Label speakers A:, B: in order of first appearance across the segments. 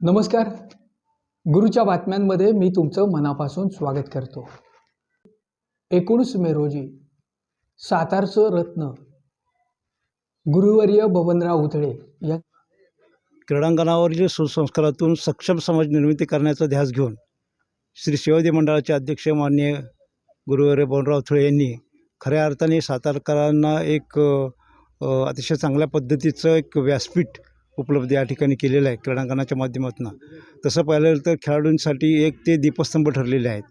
A: नमस्कार. गुरुच्या बातम्यांमध्ये मी तुमचं मनापासून स्वागत करतो. एकोणीस मे रोजी सातारचं रत्न गुरुवर्य बबनराव उथळे या
B: क्रीडांगणावरील सुसंस्कारातून सक्षम समाज निर्मिती करण्याचा ध्यास घेऊन श्री शिवाजी मंडळाचे अध्यक्ष माननीय गुरुवर्य बबनराव उथळे यांनी खऱ्या अर्थाने सातारकरांना एक अतिशय चांगल्या पद्धतीचं एक व्यासपीठ उपलब्ध या ठिकाणी केलेलं आहे क्रीडांगणाच्या माध्यमातून. तसं पाहिलं तर खेळाडूंसाठी एक ते दीपस्तंभ ठरलेले आहेत.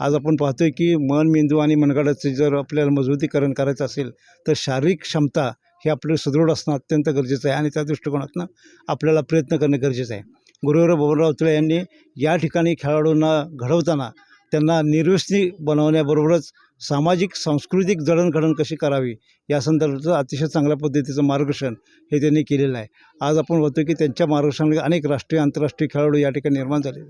B: आज आपण पाहतो आहे की मन मेंदू आणि मनगडाचं जर आपल्याला मजबूतीकरण करायचं असेल तर शारीरिक क्षमता हे आपलं सुदृढ असणं अत्यंत गरजेचं आहे आणि त्या दृष्टिकोनातनं आपल्याला प्रयत्न करणं गरजेचं आहे. गुरुवर बबनराव तुळे यांनी या ठिकाणी खेळाडूंना घडवताना त्यांना निर्व्यसनी बनवण्याबरोबरच सामाजिक सांस्कृतिक जडणघडण कशी करावी या संदर्भाचं अतिशय चांगल्या पद्धतीचं मार्गदर्शन हे त्यांनी केलेलं आहे. आज आपण बघतो की त्यांच्या मार्गदर्शनामध्ये अनेक राष्ट्रीय आंतरराष्ट्रीय खेळाडू या ठिकाणी निर्माण झाले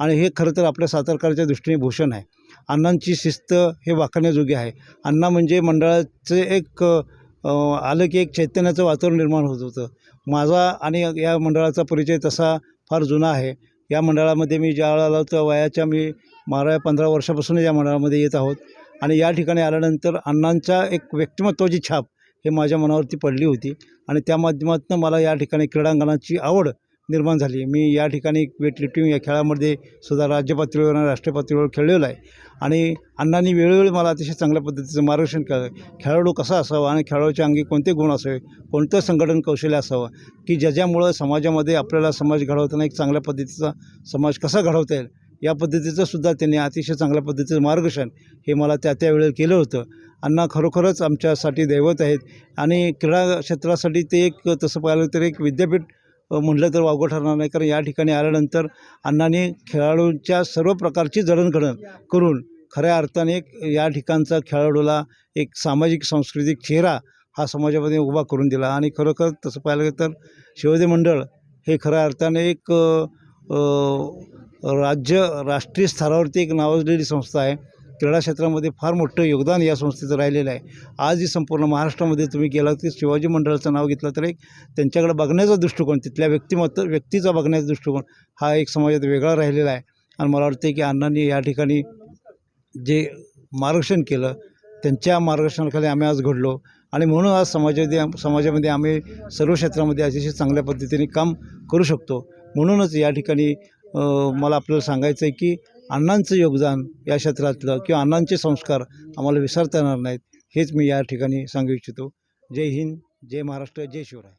B: आणि हे खरं तर आपल्या सातारकरच्या दृष्टीने भूषण आहे. अण्णांची शिस्त हे वाखण्याजोगे आहे. अण्णा म्हणजे मंडळाचे एक आलं की एक चैतन्याचं वातावरण निर्माण होत होतं. माझा आणि या मंडळाचा परिचय तसा फार जुना आहे. या मंडळामध्ये मी ज्या वेळेला तर वयाच्या मी बारा पंधरा वर्षापासून या मंडळामध्ये येत आहोत. आणि या ठिकाणी आल्यानंतर अण्णांच्या एक व्यक्तिमत्वाची छाप हे माझ्या मनावरती पडली होती. आणि त्या माध्यमातून मला या ठिकाणी क्रीडांगणाची आवड निर्माण झाली. मी या ठिकाणी वेटलिफ्टिंग या खेळामध्ये सुद्धा राज्य पातळीवर आणि राष्ट्रीय पातळीवर खेळलेलो आहे. आणि अण्णांनी वेळोवेळी मला अतिशय चांगल्या पद्धतीचं मार्गदर्शन केलं. खेळाडू कसा असावा आणि खेळाडूच्या अंगी कोणते गुण असावे कोणतं संघटन कौशल्य असावं की ज्याच्यामुळं समाजामध्ये आपल्याला समाज घडवताना एक चांगल्या पद्धतीचा समाज कसा घडवता येईल या पद्धतीचं सुद्धा त्यांनी अतिशय चांगल्या पद्धतीचं मार्गदर्शन हे मला त्या त्यावेळेला केलं होतं. अण्णा खरोखरच आमच्यासाठी दैवत आहेत आणि क्रीडा क्षेत्रासाठी ते एक तसं पाहिलं तर एक विद्यापीठ म्हटलं तर वावगं ठरणार नाही. कारण या ठिकाणी आल्यानंतर अण्णांनी खेळाडूंच्या सर्व प्रकारची जडणघडण करून खऱ्या अर्थाने एक या ठिकाणचा खेळाडूला एक सामाजिक सांस्कृतिक चेहरा हा समाजामध्ये उभा करून दिला. आणि खरोखर तसं पाहिलं गेलं तर शिवदे मंडळ हे खऱ्या अर्थाने एक राज्य राष्ट्रीय स्तरावरती एक नावाजलेली संस्था आहे. क्रीडा क्षेत्रामध्ये फार मोठं योगदान या संस्थेचं राहिलेलं आहे. आजही संपूर्ण महाराष्ट्रामध्ये तुम्ही गेला की शिवाजी मंडळाचं नाव घेतलं तर एक त्यांच्याकडे बघण्याचा दृष्टिकोन तिथल्या व्यक्तिमत्व व्यक्तीचा बघण्याचा दृष्टिकोन हा एक समाजात वेगळा राहिलेला आहे. आणि मला वाटतं की अण्णांनी या ठिकाणी जे मार्गदर्शन केलं त्यांच्या मार्गदर्शनाखाली आम्ही आज घडलो. आणि म्हणून आज समाजामध्ये समाजामध्ये आम्ही सर्व क्षेत्रामध्ये अतिशय चांगल्या पद्धतीने काम करू शकतो. म्हणूनच या ठिकाणी मला आपल्याला सांगायचं आहे की अण्णांचं योगदान या क्षेत्रातलं किंवा अण्णांचे संस्कार आम्हाला विसरता येणार नाहीत हेच मी या ठिकाणी सांगू इच्छितो. जय हिंद जय महाराष्ट्र जय शिवराय.